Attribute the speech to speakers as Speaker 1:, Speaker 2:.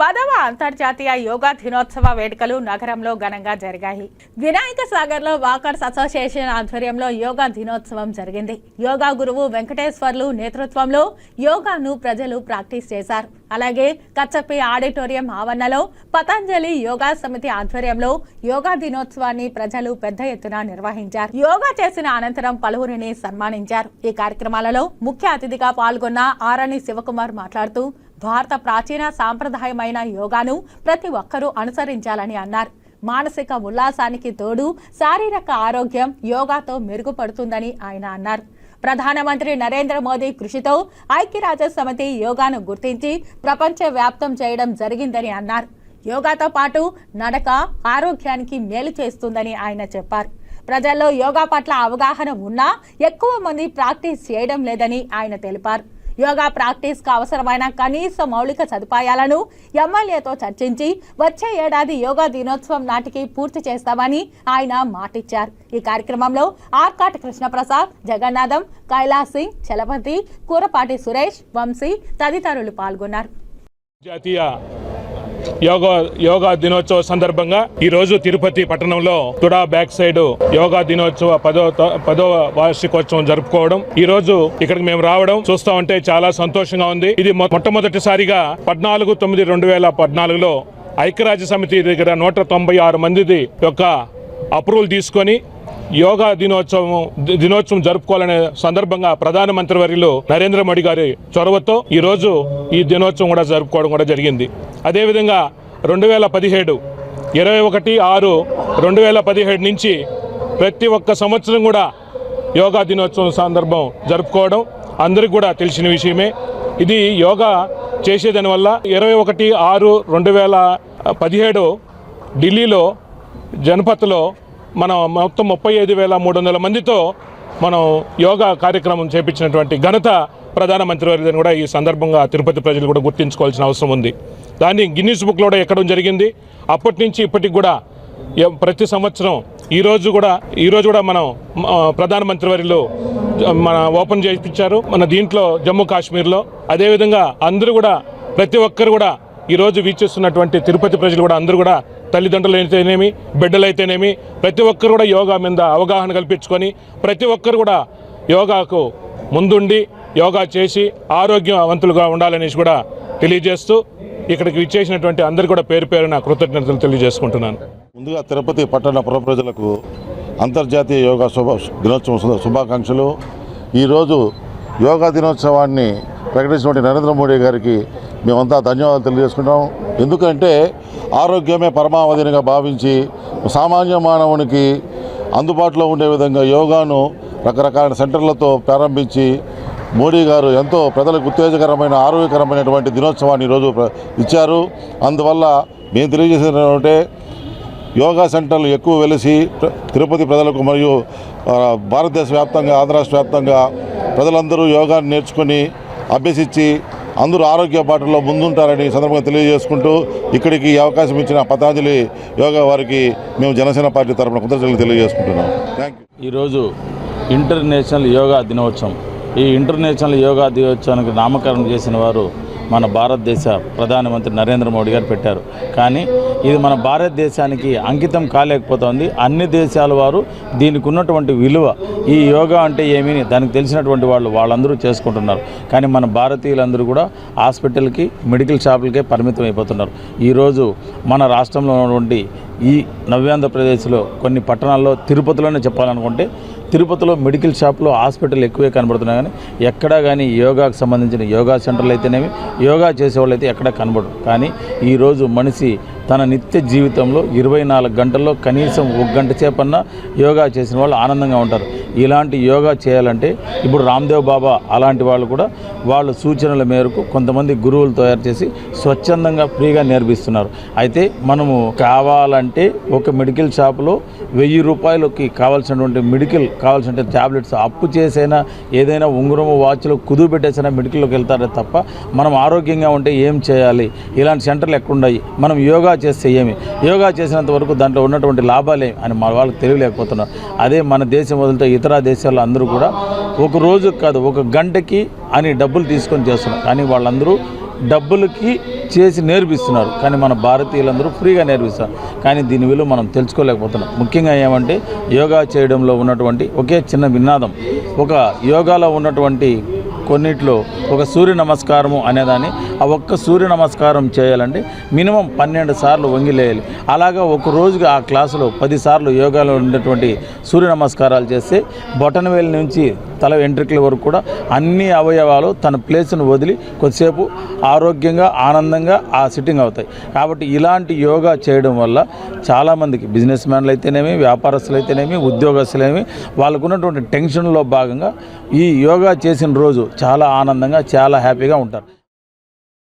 Speaker 1: పదవ అంతర్జాతీయ యోగా దినోత్సవ వేడుకలు నగరంలో ఘనంగా జరిగాయి. వినాయక సాగర్లో వాకర్స్ అసోసియేషన్ ఆధ్వర్యంలో యోగా దినోత్సవం జరిగింది. యోగా గురువు వెంకటేశ్వర్లు నేతృత్వంలో యోగాను ప్రజలు ప్రాక్టీస్ చేశారు. అలాగే కచ్చప్పి ఆడిటోరియం ఆవరణలో పతంజలి యోగా సమితి ఆధ్వర్యంలో యోగా దినోత్సవాన్ని ప్రజలు పెద్ద ఎత్తున నిర్వహించారు. యోగా చేసిన అనంతరం పలువురిని సన్మానించారు. ఈ కార్యక్రమాలలో ముఖ్య అతిథిగా పాల్గొన్న ఆరణి శివకుమార్ మాట్లాడుతూ భారత ప్రాచీన సాంప్రదాయమైన యోగాను ప్రతి ఒక్కరూ అనుసరించాలని అన్నారు. మానసిక ఉల్లాసానికి తోడు శారీరక ఆరోగ్యం యోగాతో మెరుగుపడుతుందని ఆయన అన్నారు. ప్రధానమంత్రి నరేంద్ర మోదీ కృషితో ఐక్యరాజ్య సమితి యోగాను గుర్తించి ప్రపంచ వ్యాప్తం చేయడం జరిగిందని అన్నారు. యోగాతో పాటు నడక ఆరోగ్యానికి మేలు చేస్తుందని ఆయన చెప్పారు. ప్రజల్లో యోగా పట్ల అవగాహన ఉన్నా ఎక్కువ మంది ప్రాక్టీస్ చేయడం లేదని ఆయన తెలిపారు. యోగా ప్రాక్టీస్కు అవసరమైన కనీస మౌలిక సదుపాయాలను ఎమ్మెల్యేతో చర్చించి వచ్చే ఏడాది యోగా దినోత్సవం నాటికి పూర్తి చేస్తామని ఆయన మాటిచ్చారు. ఈ కార్యక్రమంలో ఆర్కాట్ కృష్ణప్రసాద్ జగన్నాథం కైలాస్ సింగ్ చలపతి కూరపాటి సురేష్ వంశీ తదితరులు పాల్గొన్నారు.
Speaker 2: జాతీయ యోగా యోగా దినోత్సవ సందర్భంగా ఈ రోజు తిరుపతి పట్టణంలో తుడా బ్యాక్ సైడ్ యోగా దినోత్సవ పదో పదో వార్షికోత్సవం జరుపుకోవడం. ఈ రోజు ఇక్కడికి మేము రావడం చూస్తా ఉంటే చాలా సంతోషంగా ఉంది. ఇది మొ- మొట్టమొదటిసారిగా పద్నాలుగు తొమ్మిది రెండు వేల పద్నాలుగులో ఐక్యరాజ్య సమితి దగ్గర నూట తొంభై ఆరు మందిది యొక్క అప్రూవల్ తీసుకొని యోగా దినోత్సవం దినోత్సవం జరుపుకోవాలనే సందర్భంగా ప్రధానమంత్రి వర్యులు నరేంద్ర మోడీ గారి చొరవతో ఈరోజు ఈ దినోత్సవం కూడా జరుపుకోవడం కూడా జరిగింది. అదేవిధంగా రెండు వేల పదిహేడు ఇరవై ఒకటి ఆరు రెండు వేల పదిహేడు నుంచి ప్రతి ఒక్క సంవత్సరం కూడా యోగా దినోత్సవం సందర్భం జరుపుకోవడం అందరికీ కూడా తెలిసిన విషయమే. ఇది యోగా చేసేదాని వల్ల ఇరవై ఒకటి ఆరు రెండు వేల పదిహేడు ఢిల్లీలో జనపత్లో మనం మొత్తం ముప్పై ఐదు వేల మూడు వందల మందితో మనం యోగా కార్యక్రమం చేపించినటువంటి ఘనత ప్రధానమంత్రి వారిని కూడా ఈ సందర్భంగా తిరుపతి ప్రజలు కూడా గుర్తించుకోవాల్సిన అవసరం ఉంది. దాన్ని గిన్నీస్ బుక్లో కూడా ఎక్కడం జరిగింది. అప్పటి నుంచి ఇప్పటికి కూడా ప్రతి సంవత్సరం ఈరోజు కూడా ఈరోజు కూడా మనం ప్రధానమంత్రి వారిలో మన ఓపెన్ చేయించారు. మన దీంట్లో జమ్మూ కాశ్మీర్లో. అదేవిధంగా అందరూ కూడా ప్రతి ఒక్కరు కూడా ఈరోజు వీక్షిస్తున్నటువంటి తిరుపతి ప్రజలు కూడా అందరూ కూడా తల్లిదండ్రులు అయితేనేమి బిడ్డలైతేనేమి ప్రతి ఒక్కరు కూడా యోగా మీద అవగాహన కల్పించుకొని ప్రతి ఒక్కరు కూడా యోగాకు ముందుండి యోగా చేసి ఆరోగ్యవంతులుగా ఉండాలనేసి కూడా తెలియజేస్తూ ఇక్కడికి విచ్చేసినటువంటి అందరు కూడా పేరు పేరున కృతజ్ఞతలు తెలియజేసుకుంటున్నాను.
Speaker 3: ముందుగా తిరుపతి పట్టణ పుర ప్రజలకు అంతర్జాతీయ యోగా శుభ దినోత్సవం శుభ- శుభాకాంక్షలు. ఈరోజు యోగా దినోత్సవాన్ని ప్రకటించినటువంటి నరేంద్ర మోడీ గారికి మేమంతా ధన్యవాదాలు తెలియజేసుకుంటాం ఎందుకంటే ఆరోగ్యమే పరమావధినిగా భావించి సామాన్య మానవునికి అందుబాటులో ఉండే విధంగా యోగాను రకరకాల సెంటర్లతో ప్రారంభించి మోడీ గారు ఎంతో ప్రజలకు ఉత్తేజకరమైన ఆరోగ్యకరమైనటువంటి దినోత్సవాన్ని ఈరోజు ప్ర- ఇచ్చారు. అందువల్ల మేము తెలియజేసినటువంటి యోగా సెంటర్లు ఎక్కువ వెలిసి తిరుపతి ప్రజలకు మరియు భారతదేశ వ్యాప్తంగా ఆంధ్ర రాష్ట్ర వ్యాప్తంగా ప్రజలందరూ యోగాన్ని నేర్చుకొని అభ్యసించి అందరూ ఆరోగ్య బాటలో ముందుంటారని సందర్భంగా తెలియజేసుకుంటూ ఇక్కడికి అవకాశం ఇచ్చిన పతాంజలి యోగా వారికి మేము జనసేన పార్టీ తరఫున కృతజ్ఞతలు తెలియజేసుకుంటున్నాం. థ్యాంక్ యూ
Speaker 4: ఈరోజు ఇంటర్నేషనల్ యోగా దినోత్సవం. ఈ ఇంటర్నేషనల్ యోగా దినోత్సవానికి నామకరణం చేసిన వారు మన భారతదేశ ప్రధానమంత్రి నరేంద్ర మోడీ గారు పెట్టారు. కానీ ఇది మన భారతదేశానికి అంకితం కాలేకపోతుంది. అన్ని దేశాల వారు దీనికి ఉన్నటువంటి విలువ ఈ యోగా అంటే ఏమీ దానికి తెలిసినటువంటి వాళ్ళు వాళ్ళందరూ చేసుకుంటున్నారు. కానీ మన భారతీయులందరూ కూడా హాస్పిటల్కి మెడికల్ షాపులకే పరిమితం అయిపోతున్నారు. ఈరోజు మన రాష్ట్రంలో ఉన్నటువంటి ఈ నవ్యాంధ్రప్రదేశ్లో కొన్ని పట్టణాల్లో తిరుపతిలోనే చెప్పాలనుకుంటే తిరుపతిలో మెడికల్ షాప్లో హాస్పిటల్ ఎక్కువే కనబడుతున్నాయి కానీ ఎక్కడా కానీ యోగాకు సంబంధించిన యోగా సెంటర్లు అయితేనేమి యోగా చేసేవాళ్ళు అయితే ఎక్కడా కనబడరు. కానీ ఈరోజు మనిషి తన నిత్య జీవితంలో ఇరవై నాలుగు గంటల్లో కనీసం ఒక గంట సేపన్నా యోగా చేసిన వాళ్ళు ఆనందంగా ఉంటారు. ఇలాంటి యోగా చేయాలంటే ఇప్పుడు రామ్దేవ్ బాబా అలాంటి వాళ్ళు కూడా వాళ్ళ సూచనల మేరకు కొంతమంది గురువులు తయారు చేసి స్వచ్ఛందంగా ఫ్రీగా నేర్పిస్తున్నారు. అయితే మనము కావాలంటే ఒక మెడికల్ షాప్లో వెయ్యి రూపాయలకి కావాల్సినటువంటి మెడికల్ కావాల్సిన ట్యాబ్లెట్స్ అప్పు చేసైనా ఏదైనా ఉంగరము వాచ్లు కుదువు పెట్టేసైనా మెడికల్లోకి వెళ్తారే తప్ప మనం ఆరోగ్యంగా ఉంటే ఏం చేయాలి? ఇలాంటి సెంటర్లు ఎక్కడున్నాయి? మనం యోగా చేస్తే ఏమి? యోగా చేసినంత వరకు దాంట్లో ఉన్నటువంటి లాభాలే అని మన వాళ్ళకి తెలియలేకపోతున్నారు. అదే మన దేశం వదిలితే ఇతర దేశాల్లో అందరూ కూడా ఒక రోజు కాదు ఒక గంటకి అని డబ్బులు తీసుకొని చేస్తున్నారు. కానీ వాళ్ళందరూ డబ్బులకి చేసి నేర్పిస్తున్నారు. కానీ మన భారతీయులందరూ ఫ్రీగా నేర్పిస్తారు. కానీ దీని విలువ మనం తెలుసుకోలేకపోతున్నాం. ముఖ్యంగా ఏమంటే యోగా చేయడంలో ఉన్నటువంటి ఒకే చిన్న వినాదం ఒక యోగాలో ఉన్నటువంటి కొన్నిట్లో ఒక సూర్య నమస్కారము అనేదాన్ని ఆ ఒక్క సూర్య నమస్కారం చేయాలంటే మినిమం పన్నెండు సార్లు వంగిలేయాలి అలాగా ఒక రోజుకి ఆ క్లాసులో పదిసార్లు యోగాలో ఉండేటువంటి సూర్య నమస్కారాలు చేస్తే బొటనవేలు నుంచి తల వెంట్రుకల వరకు కూడా అన్ని అవయవాలు తన ప్లేస్ను వదిలి కొద్దిసేపు ఆరోగ్యంగా ఆనందంగా ఆ సిట్టింగ్ అవుతాయి. కాబట్టి ఇలాంటి యోగా చేయడం వల్ల చాలామందికి బిజినెస్ మ్యాన్లు అయితేనేమి వ్యాపారస్తులు అయితేనేమి ఉద్యోగస్తులేమి వాళ్ళకు ఉన్నటువంటి టెన్షన్లో భాగంగా ఈ యోగా చేసిన రోజు చాలా ఆనందంగా చాలా హ్యాపీగా ఉంటారు.